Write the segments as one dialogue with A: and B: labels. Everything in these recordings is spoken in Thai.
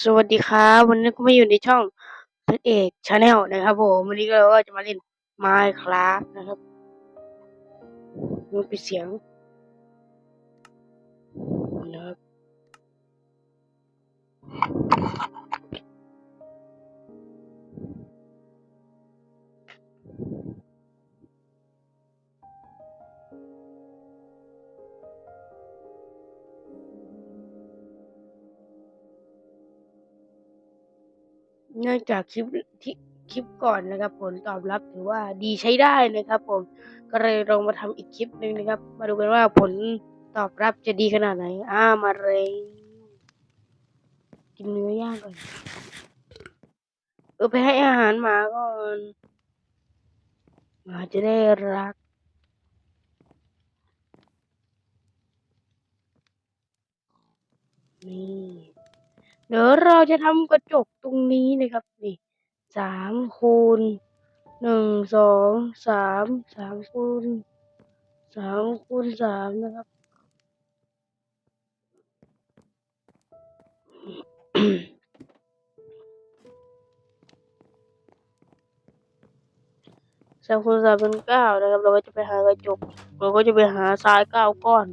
A: สวัสดีครับวันนี้ก็มาอยู่ในช่องเพชรเอกชาแนลนะครับผมวันนี้ก็เราก็จะมาเล่นไม้ครับนะครับมันเป็นเสียงนะครับ เนื่องจากคลิปที่คลิปก่อนนะครับ ผลตอบรับถือว่าดีใช้ได้นะครับ ผมก็เลยลองมาทำอีกคลิปหนึ่งนะครับ มาดูกันว่าผลตอบรับจะดีขนาดไหนอ่ามาเลยกินเนื้อย่างก่อนเออไปให้อาหารหมาก่อนหมาจะได้รักนี่ เดี๋ยวเราจะทำกระจกตรงนี้นะครับนี่สามคูณหนึ่งสองสามสามคูณสามคูณสามนะครับ สามคูณสามเป็นเก้านะครับ เราก็จะไปหากระจก เราก็จะไปหาทรายเก้าก้อน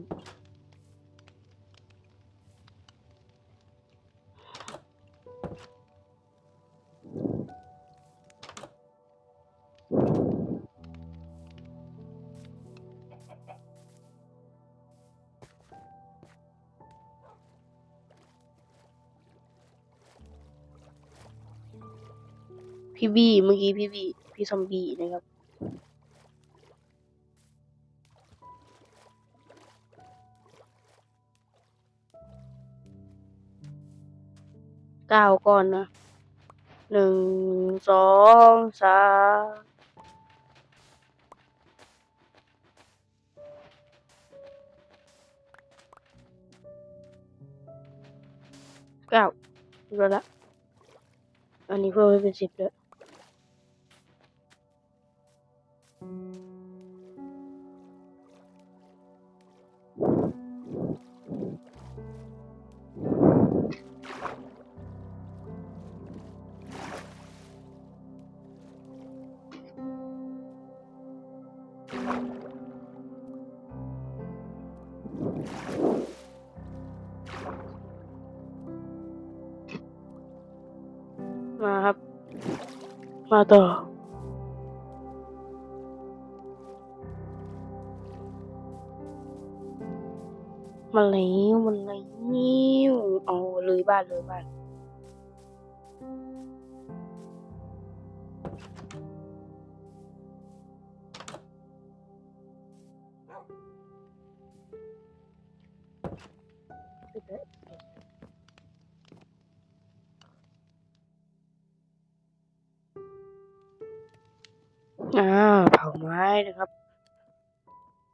A: พี่บี้เมื่อกี้พี่บี้พี่ซอมบี้นะครับ เก้าก้อนนะหนึ่งสองสามเก้าเรียบร้อยละอันนี้เพิ่มให้เป็นสิบเลย มาครับ มาต่อมาแล้วมาแล้วเอาเลยบ้านเลยบ้าน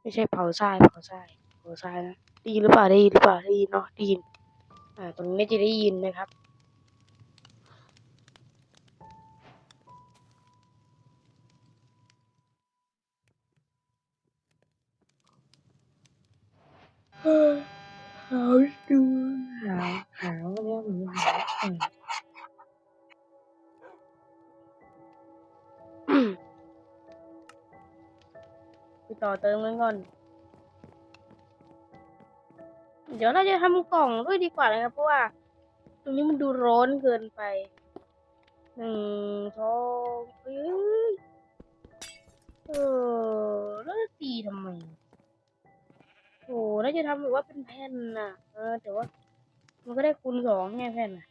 A: ไม่ใช่เผาทรายเผาทรายเผาทรายนะได้ยินหรือเปล่าได้ยินหรือเปล่าได้ยินเนาะได้ยิน อ่า ตรงนี้จะได้ยินนะครับห ต่อเติมกันก่อน เดี๋ยวเราจะทำกล่องด้วยดีกว่านะครับ เพราะว่า ตรงนี้มันดูร้อนเกินไปหนึ่งสองเอ้ยเออแล้วจะตีทำไมโอ้แล้วจะทำแบบว่าเป็นแผ่นน่ะ เออ แต่ว่า มันก็ได้คูณสองไงแผ่นน่ะ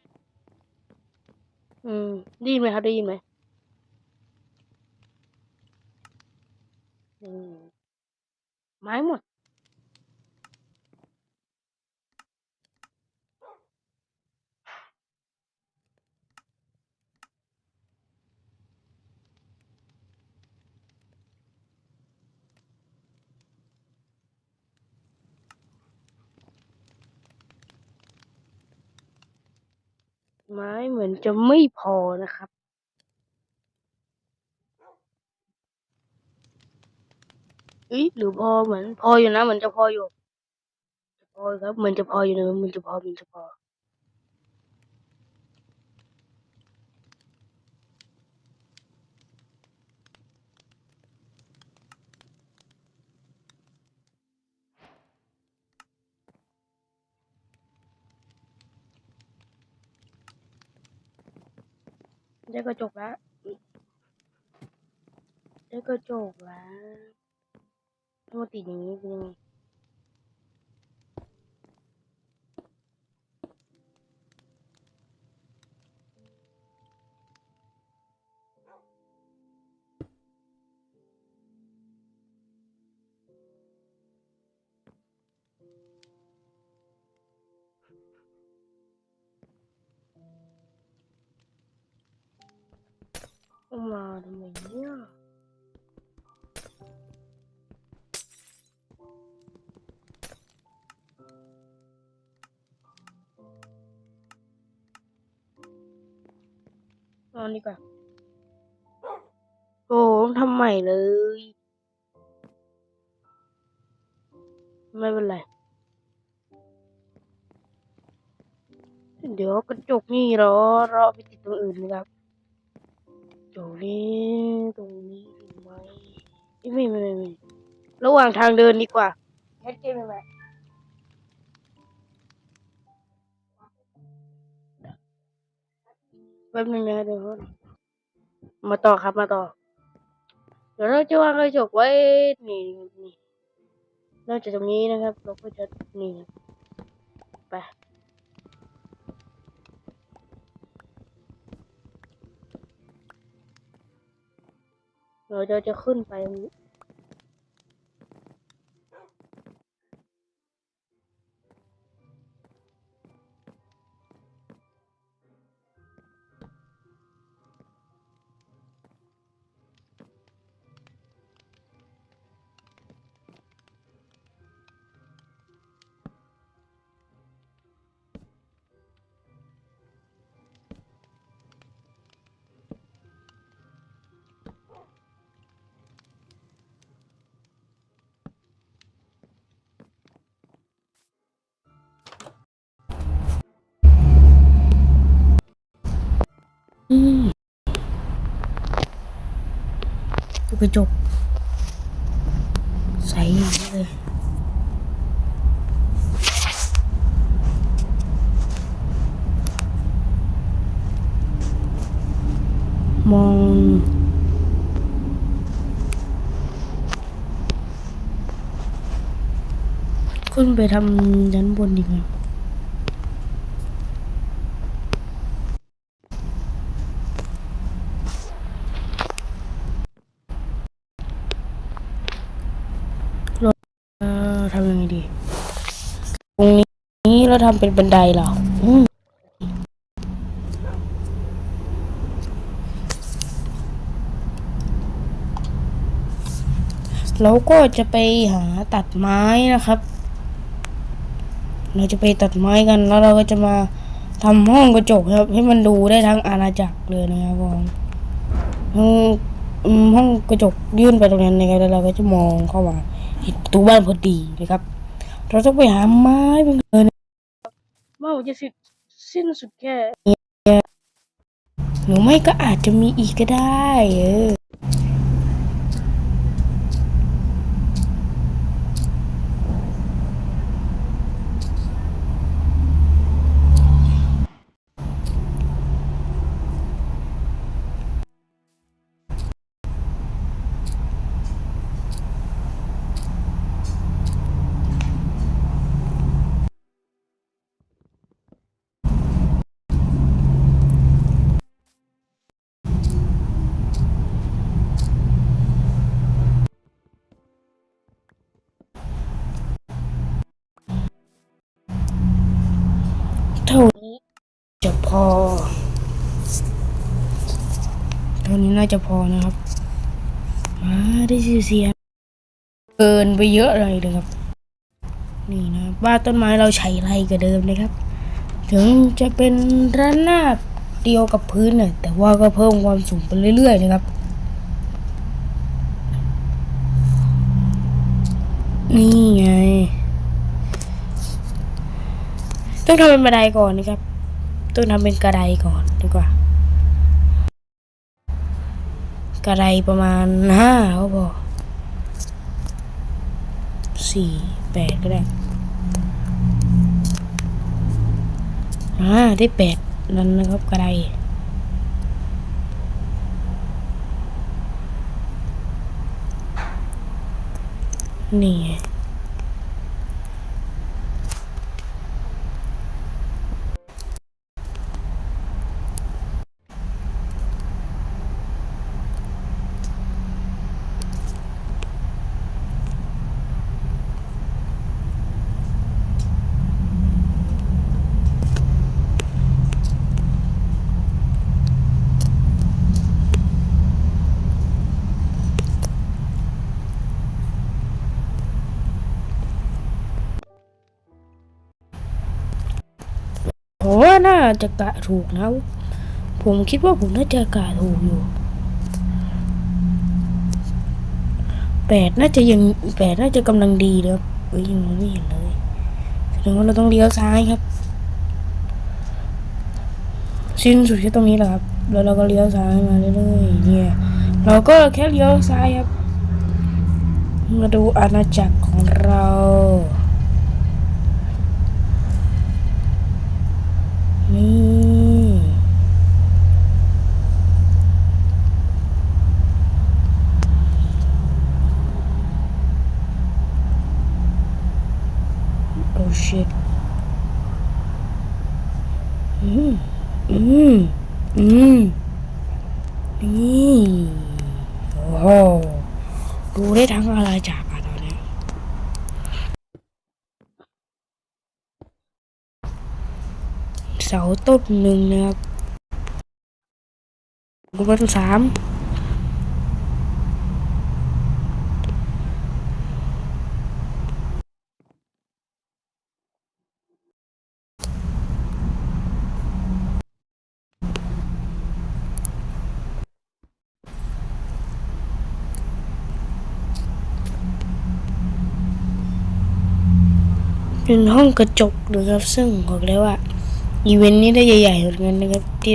A: อืมด้ยินไหมครับได้ยินไหมอืม ไม้หมด ไม้เหมือนจะไม่พอนะครับ อ้ยหรือพอเหมือนพออยู่นะเหมือนจะพออยู่พอครับเหมือนจะพออยู่นะมันจะพอมันจะพอได้กระจกแล้วได้กระจกแล้ว มาติดอย่างนี้เป็นยังไงเอามาทำไมเนี่ย อนดีกว่า โอ้ต้องทำใหม่เลย ไม่เป็นไร เดี๋ยวกระจกนี่เราเราเอาไปติดตรงอื่นนะครับจกนี้ตรงนี้ดีไหมเอ้ยไม่ไม่ไม่ไม่ระหว่างทางเดินดีกว่าแคทเกมไหม ป๊บนึงนะเดี๋ยวมาต่อครับมาต่อ เดี๋ยวเราจะวางกระจกไว้นี่นี่นอกจากตรงนี้นะครับ เราก็จะนี่ไปเราจะจะขึ้นไป ดูกระจก ใสเลยมองขึ้นไปทำชั้นบนดีกว่าเอ่อทำยังไงดี ตรงนี้เรา ทำเป็นบันไดเหรอเราก็จะไปหาตัดไม้นะครับ เราจะไปตัดไม้กันแล้วเราก็จะมาทำห้องกระจกครับ ให้มันดูได้ทั้งอาณาจักรเลยนะครับผมห้องห้องกระจกยื่นไปตรงนั้นนะครับแล้วเราก็จะมองเข้ามาเห็นประตูบ้านพอดีนะครับ เราต้องไปหาไม้เป็นเงิน ว่าจะสิ้นสิ้นสุดแค่หรือไม่ก็อาจจะมีอีกก็ได้ เออ พอเท่านี้น่าจะพอนะครับ มาได้ยิเสียเกินไปเยอะเลยนะครับ นี่นะบ้านต้นไม้เราใช้ไรกับเดิมนะครับ ถึงจะเป็นระนาบเดียวกับพื้นน่ะแต่ว่าก็เพิ่มความสูงไปเรื่อย ๆ นะครับ นี่ไง ต้องทำเป็นบันไดก่อนนะครับ ต้องทำเป็นกระไดก่อนดีกว่า กระไดประมาณห้าเขาบอกสี่แปดก็ได้ห้าได้แปดนั่นนะครับกระได
B: นี่ จะกะถูกนะผมคิดว่าผมน่าจะกะถูกอยู่แปดน่าจะยังแปดน่าจะกำลังดีเลยครับเอ้ยยังมองไม่เห็นเลยแสดงว่าเราต้องเลี้ยวซ้ายครับ สิ้นสุดแค่ตรงนี้แหละครับ แล้วเราก็เลี้ยวซ้ายมาเรื่อยๆเนี่ย เราก็แค่เลี้ยวซ้ายครับ มาดูอาณาจักรของเรา นี่ โอ้ shit อืม อืม อืม นี่ โอ้โห ดูได้ทั้งอะไรจากอะตอนเนี้ย เสาต้นหนึ่งนะครับกุบันสามเป็นห้องกระจกนะครับซึ่งบอกเลยว่า อีเวนต์นี้ได้ใหญ่ๆเหมือนกันนะครับที่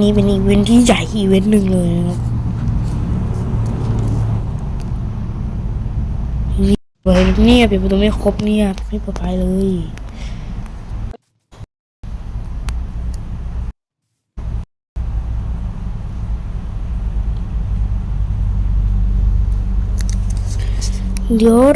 B: นี่เป็นอีเวนต์ที่ใหญ่อีเวนต์หนึ่งเลยนะครับไว้เนี่ยปิดประตูไม่ครบเนี่ยไม่ปลอดภัยเลย เดี๋ยว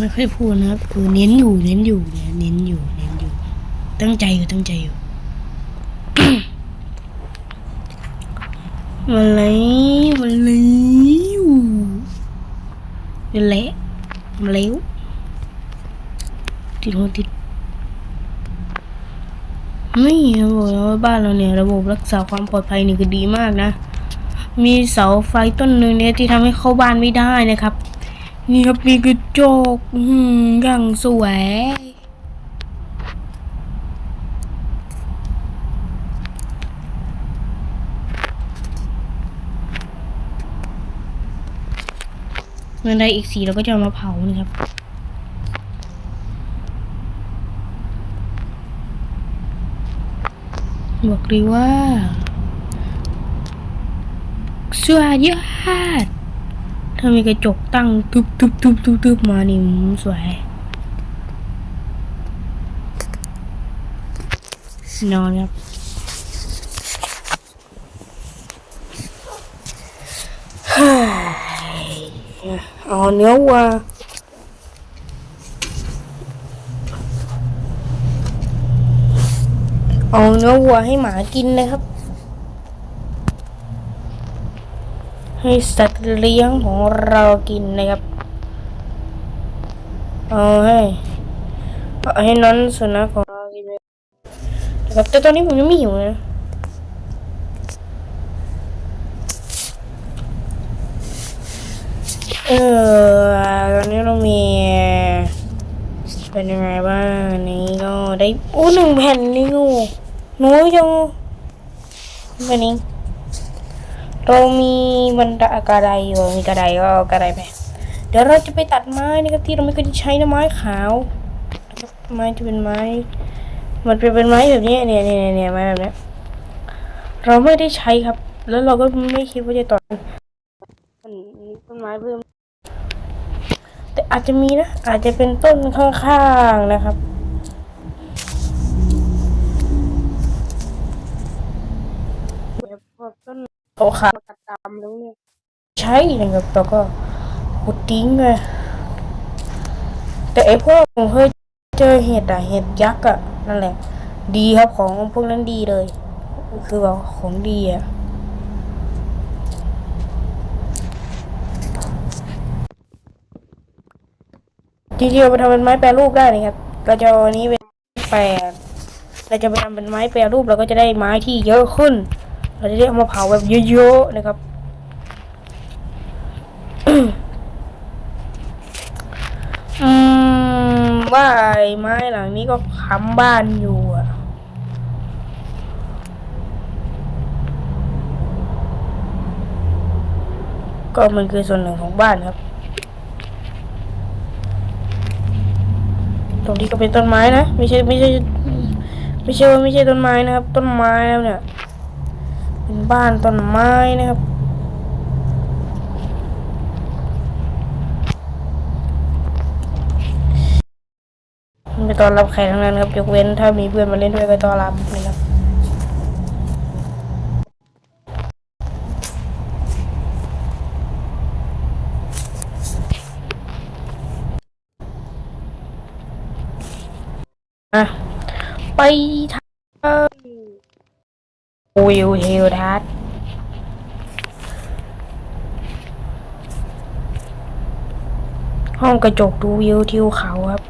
B: ไม่ค่อยพูดนะครับคือเน้นอยู่เน้นอยู่เน้นอยู่เน้นอยู่ ตั้งใจอยู่ตั้งใจอยู่มาเลยมาเลยเละมาเร็วติดหัวติดไม่บอกแล้วว่าบ้านเราเนี่ย ระบบรักษาความปลอดภัยนี่คือดีมากนะ มีเสาไฟต้นหนึ่งเนี่ยที่ทำให้เข้าบ้านไม่ได้นะครับ นี่ครับมีกระจกอืมย่างสวยเงินได้อีกสีเราก็จะมาเผานะครับบอกเลยว่าสุดยอด ถ้ามีกระจกตั้งตุ๊บตุ๊บตุ๊บทุบทุบมานี่สวยนอนครับเอาเนื้อวัวเอาเนื้อวัวให้หมากินเลยครับ ให้สัตว์เลี้ยงของเรากินนะครับ เอาให้เอาให้นอนสุนัขของเรากินนะครับแต่ตอนนี้ผมยังไม่หิวนะเออตอนนี้เรามีเป็นยังไงบ้างนนี้ก็ได้โอ้หนึ่งแผ่นนี่งูหนูยังแบบนี้ เรามีบรรดากระไดอยู่มีกระไดก็กระไดไปเดี๋ยวเราจะไปตัดไม้นะครับที่เราไม่เคยใช้นะไม้ขาวไม้ที่เป็นไม้ มันเป็นเป็นไม้แบบนี้เนี่ยเนี่ยเนี่ยไม้แบบนี้เราไม่ได้ใช้ครับ แล้วเราก็ไม่คิดว่าจะต่อต้นไม้เพิ่มแต่อาจจะมีนะอาจจะเป็นต้นข้างๆนะครับพวกต้น โอขา
A: ตัดตามแล้วเนี่ย
B: ใช่นะครับแล้วก็ขุดทิ้งเลยแต่ไอพวกผมเคยเจอเห็ดอะเห็ดยักษ์อะนั่นแหละ ดีครับของพวกนั้นดีเลย คือแบบของดีอะจริงๆเอาไปทำเป็นไม้แปรรูปได้นะครับเราจะเอาอันนี้เป็นแปรเราจะไปทำเป็นไม้แปรรูปเราก็จะได้ไม้ที่เยอะขึ้น เราจะได้เอามาเผาแบบเยอะๆนะครับอืมว่าไอ้ไม้หลังนี้ก็ค้ำบ้านอยู่อะก็มันคือส่วนหนึ่งของบ้านครับ ตรงนี้ก็เป็นต้นไม้นะ ไม่ใช่ไม่ใช่ ไม่ใช่ว่าไม่ใช่ต้นไม้นะครับ ต้นไม้แล้วเนี่ย เป็นบ้านต้นไม้นะครับ ไม่ต้อนรับใครทั้งนั้นครับ ยกเว้นถ้ามีเพื่อนมาเล่นด้วยก็ต้อนรับนะครับอะไปท วิวทิวทัศน์ห้องกระจกดูวิวทิวเขาครับ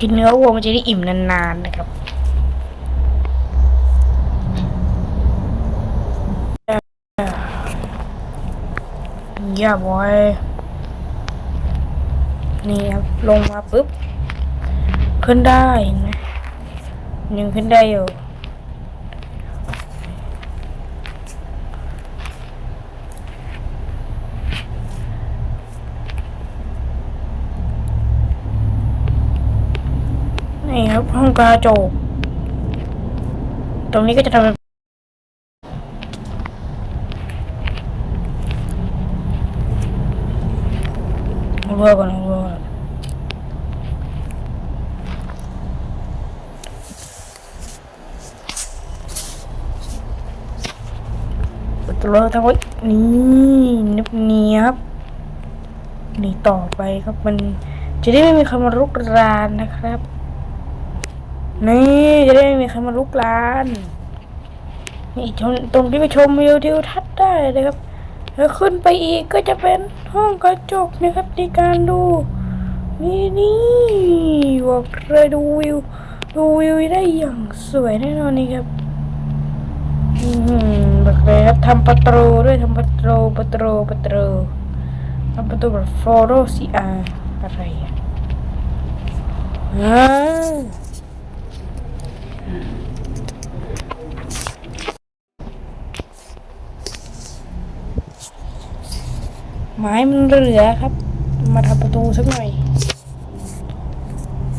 B: กินเนื้อวัวมันจะได้อิ่มนานๆนะครับอย่าบอย นี่ครับ ลงมาปุ๊บ ขึ้นได้นะยังขึ้นได้อยู่ นี่ครับห้อง กระจก ตรงนี้ก็จะทำเป็นเอาเรือก่อนเอาเรือก่อนประตูเทั้งหมดนี่นิบเนียบนี่ต่อไปครับมันจะได้ไม่มีครมารุกรานนะครับ นี่จะได้ไม่มีใครมาลุกลาน นี่ชมตรงที่ไปชมวิวทิวทัศน์ได้เลยครับแล้วขึ้นไปอีกก็จะเป็นห้องกระจกนะครับในการดู นี่นี่บอกเลยดูวิว ดูวิวได้อย่างสวยแน่นอนนี่ครับอืมบอกเลยครับทำประตูด้วยทำประตูประตูประตูทำประตูแบบโฟโรซีอาอะไรอะ ไม้มันเหลือครับ มาทำประตูสักหน่อย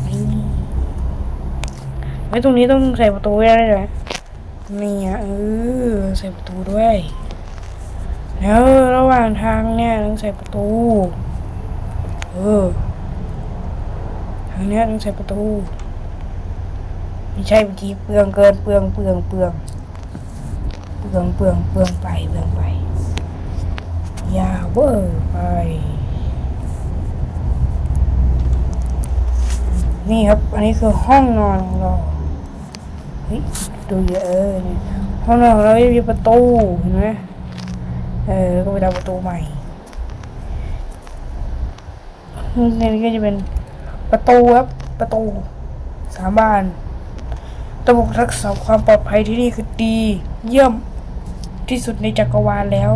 B: นี่ไว้ตรงนี้ต้องใส่ประตูด้เลยนี่อะเออใส่ประตูด้วย แล้วระหว่างทางเนี่ยต้องใส่ประตู เออทางเนี้ยต้องใส่ประตู ไม่ใช่บางทีเปลืองเกินเปลืองเปลืองเปลืองเปลืองเปลืองเปลืองไปเปลืองไป ยาวเวอร์ไป นี่ครับ อันนี้คือห้องนอนของเรา เฮ้ยดูเยอะเนี่ยห้องนอนของเรามีประตูเห็นไหมเออแล้วก็ไปทำประตูใหม่นี่ก็จะเป็นประตูครับ ประตูสามบานระบบรักษาความปลอดภัยที่นี่คือดี เยี่ยมที่สุดในจักรวาลแล้ว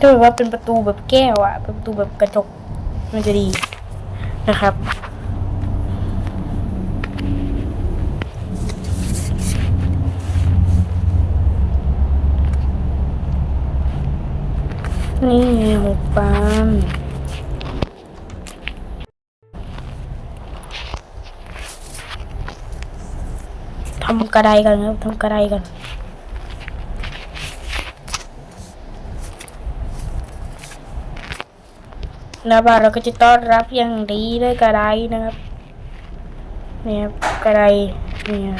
B: ถ้าแบบว่าเป็นประตูแบบแก้วอะเป็นประตูแบบกระจกมันจะดีนะครับนี่หมูปานทำกระไดกันครับทำกระไดกัน น้าบ้านเราก็จะต้อนรับอย่างดีด้วยกระไดนะครับเนี่ยครับกระไดเนี่ย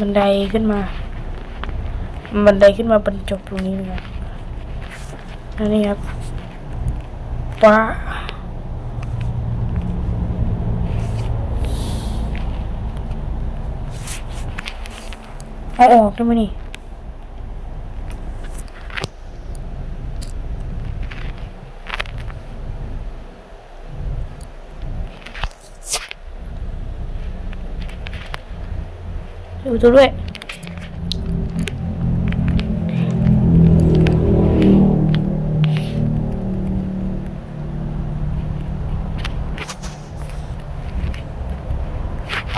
B: บันไดขึ้นมา บันไดขึ้นมาบรรจบตรงนี้นะครับอันนี้ครับว้าเอาออกได้ไหมนี่ ดูตัวด้วย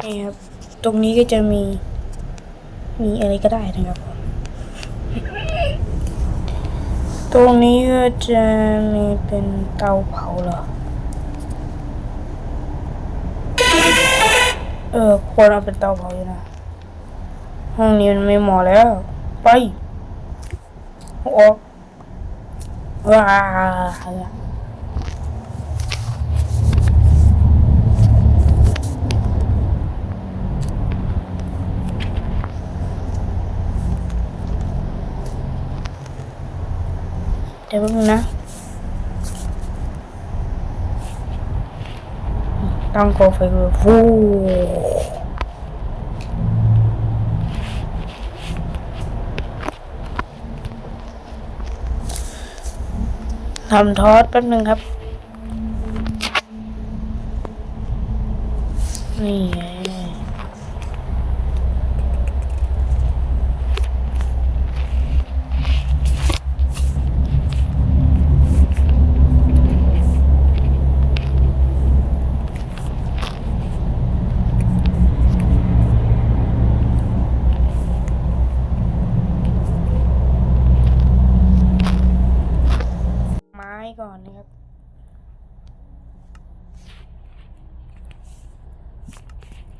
B: นี่ครับ ตรงนี้ก็จะมี มีอะไรก็ได้นะครับ ตรงนี้ก็จะมีเป็นเตาเผาเหรอ เออควรเอาเป็นเตาเผาอยู่นะ ห้องนี้มันไม่เหมาะแล้ว ไปออกว้าเดี๋ยวแป๊บนึงนะตั้งโกไฟเลยฟู ทำทอดแป๊บนึงครับ นี่ไง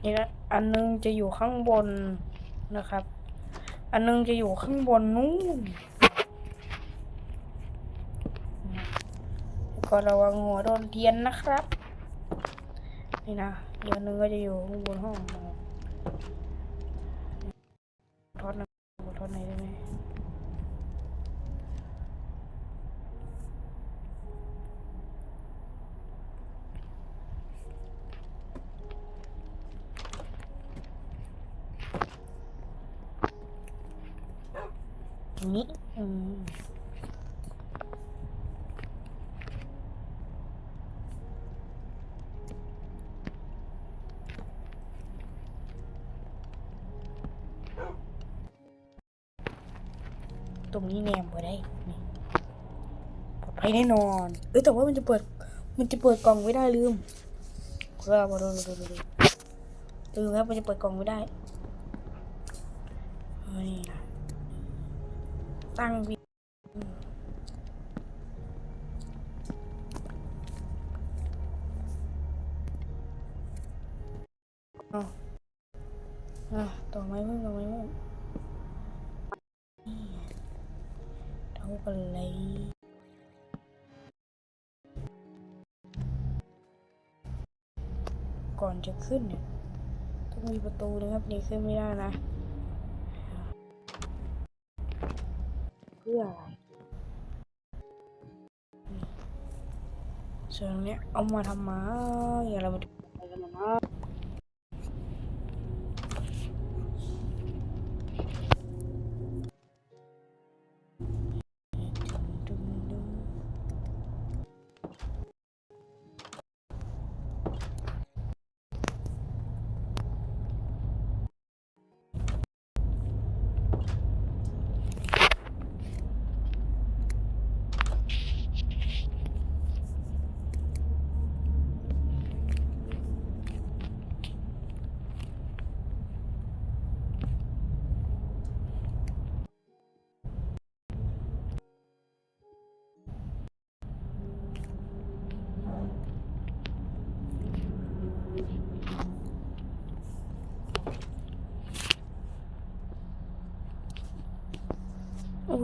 B: นี่นะอันนึง จะอยู่ข้างบนนะครับ อันนึงจะอยู่ข้างบนนู้นก็ระวังหัวโดนเทียนนะครับ นี่นะอีกอันนึงก็จะอยู่ข้างบนห้อง นี้แนมไปได้นี่ปลอดภัยแน่นอน เอ้ยแต่ว่ามันจะเปิด มันจะเปิดกล่องไม่ได้ลืมครับมาดูดูดูดูลืมครับมันจะเปิดกล่องไม่ได้เอานี่นะตั้งวิ จะขึ้นเนี่ยต้องมีประตูนะครับนี่ขึ้นไม่ได้นะ เพื่ออะไรส่วนเนี้ยเอามาทำไมาอย่าเรามาดู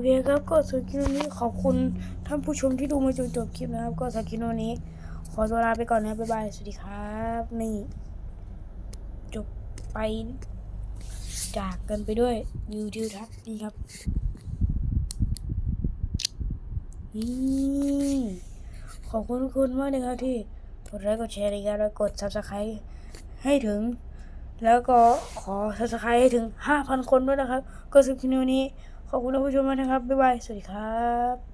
B: เคครับก็สำหรับคลิปนี้ขอบคุณท่านผู้ชมที่ดูมาจนจบคลิปนะครับ ก็สำหรับคลิปนี้ ขอตัวลาไปก่อนนะบ๊ายบายสวัสดีครับ นี่จบไปจากกันไปด้วยวิวทิวทัศน์นี่ครับนี่ขอบคุณทุกคนมากเลยครับที่กดไลค์กดแชร์ในการแล้วกด subscribe ให้ถึง แล้วก็ขอ subscribe ให้ถึง 5,000 คนด้วยนะครับ ก็สำหรับคลิปนี้ ขอบคุณท่านผู้ชมมากนะครับ บ๊ายบาย สวัสดีครับ